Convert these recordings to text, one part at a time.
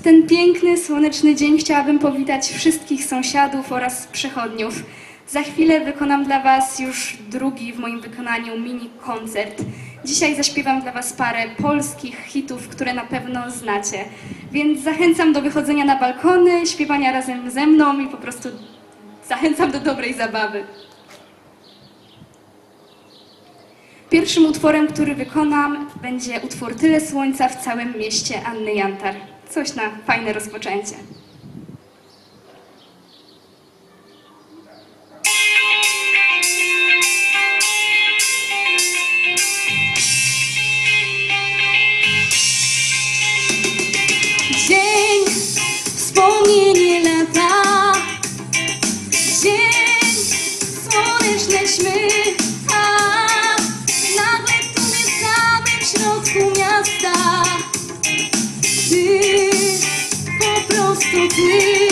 W ten piękny, słoneczny dzień chciałabym powitać wszystkich sąsiadów oraz przechodniów. Za chwilę wykonam dla Was już drugi w moim wykonaniu mini koncert. Dzisiaj zaśpiewam dla Was parę polskich hitów, które na pewno znacie. Więc zachęcam do wychodzenia na balkony, śpiewania razem ze mną i po prostu zachęcam do dobrej zabawy. Pierwszym utworem, który wykonam, będzie utwór Tyle Słońca w całym mieście Anny Jantar. Coś na fajne rozpoczęcie. Po prostu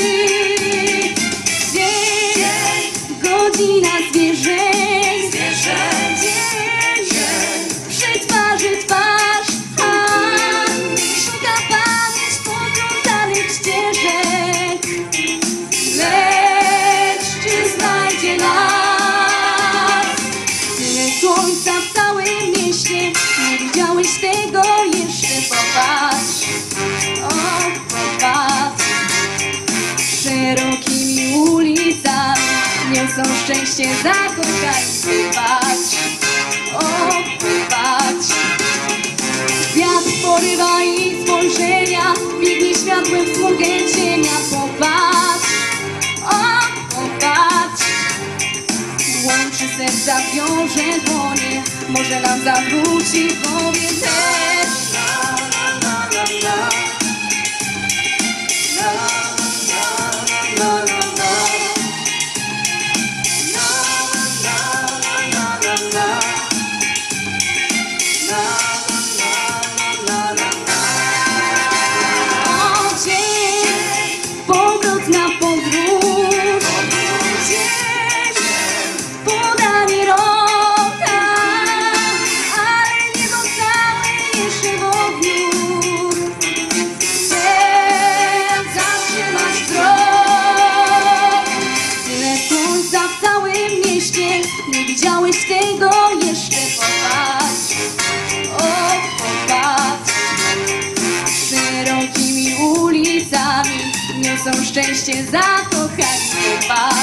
niosą szczęście zakochani, popatrz, o popatrz. Wiatr porywa ich spojrzenia, biegnie światłem w smugę cienia, popatrz, o popatrz. Łączy serca, wiąże dłonie, może nam zawróci w nie widziałeś tego jeszcze, popatrz. O, popatrz. Szerokimi ulicami niosą szczęście zakochani, popatrz.